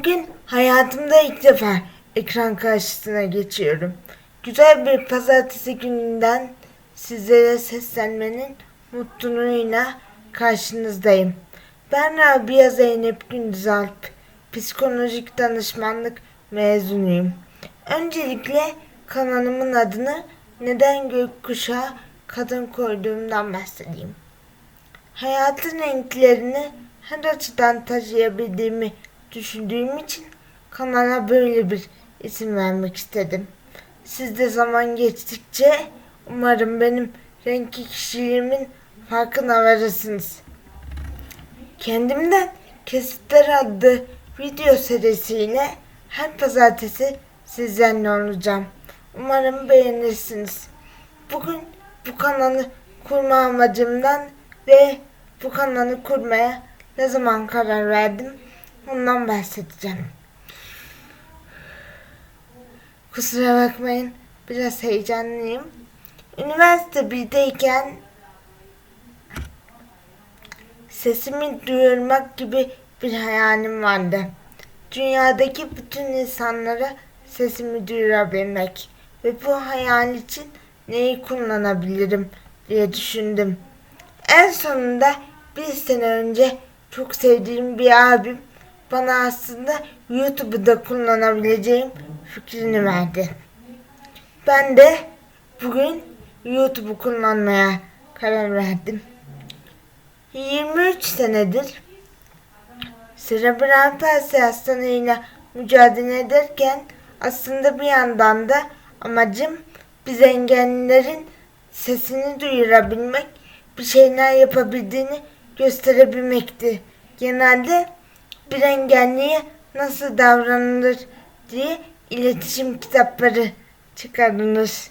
Bugün hayatımda ilk defa ekran karşısına geçiyorum. Güzel bir pazartesi gününden sizlere seslenmenin mutluluğuyla karşınızdayım. Ben Rabia Zeynep Gündüz Alp, psikolojik danışmanlık mezunuyum. Öncelikle kanalımın adını neden gökkuşağı kadın koyduğumdan bahsedeyim. Hayatın renklerini her açıdan taşıyabildiğimi düşündüğüm için kanala böyle bir isim vermek istedim. Siz de zaman geçtikçe umarım benim renkli kişiliğimin farkına varırsınız. Kendimden Kesitler adlı video serisiyle her pazartesi sizlerle olacağım. Umarım beğenirsiniz. Bugün bu kanalı kurma amacımdan ve bu kanalı kurmaya ne zaman karar verdim ondan bahsedeceğim. Kusura bakmayın biraz heyecanlıyım. Üniversite 1'deyken sesimi duyurmak gibi bir hayalim vardı. Dünyadaki bütün insanlara sesimi duyurabilmek ve bu hayal için neyi kullanabilirim diye düşündüm. En sonunda bir sene önce çok sevdiğim bir abim bana aslında YouTube'u da kullanabileceğim fikrini verdi. Ben de bugün YouTube'u kullanmaya karar verdim. 23 senedir serebral palsi hastalığıyla mücadele ederken aslında bir yandan da amacım biz engellilerin sesini duyurabilmek, bir şeyler yapabildiğini gösterebilmekti. Genelde bir engelliye nasıl davranılır diye iletişim kitapları çıkarılır.